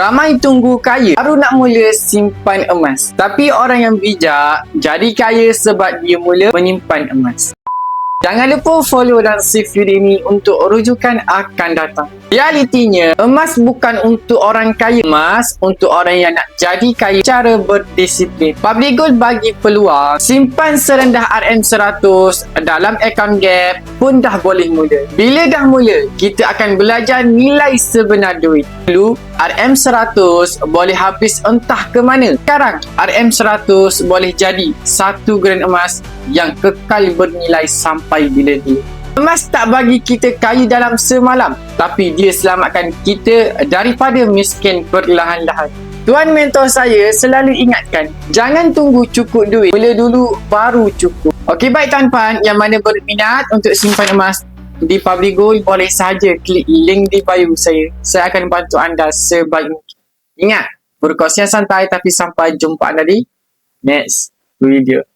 Ramai tunggu kaya baru nak mula simpan emas. Tapi orang yang bijak jadi kaya sebab dia mula menyimpan emas. Jangan lupa follow dan save ini untuk rujukan akan datang. Realitinya, emas bukan untuk orang kaya. Emas untuk orang yang nak jadi kaya cara berdisiplin. Public Gold bagi peluang simpan serendah RM100 dalam akaun gap pun dah boleh mula. Bila dah mula, kita akan belajar nilai sebenar duit. Dulu, RM100 boleh habis entah ke mana. Sekarang, RM100 boleh jadi 1 gram emas yang kekal bernilai sampai bila-bila. Emas tak bagi kita kaya dalam semalam, tapi dia selamatkan kita daripada miskin perlahan-lahan. Tuan mentor saya selalu ingatkan, jangan tunggu cukup duit, mula dulu baru cukup. Okey baik tuan-puan yang mana berminat untuk simpan emas di Public Gold boleh saja klik link di bio saya. Saya akan bantu anda sebaik mungkin. Ingat, berkongsi santai tapi sampai jumpa anda di next video.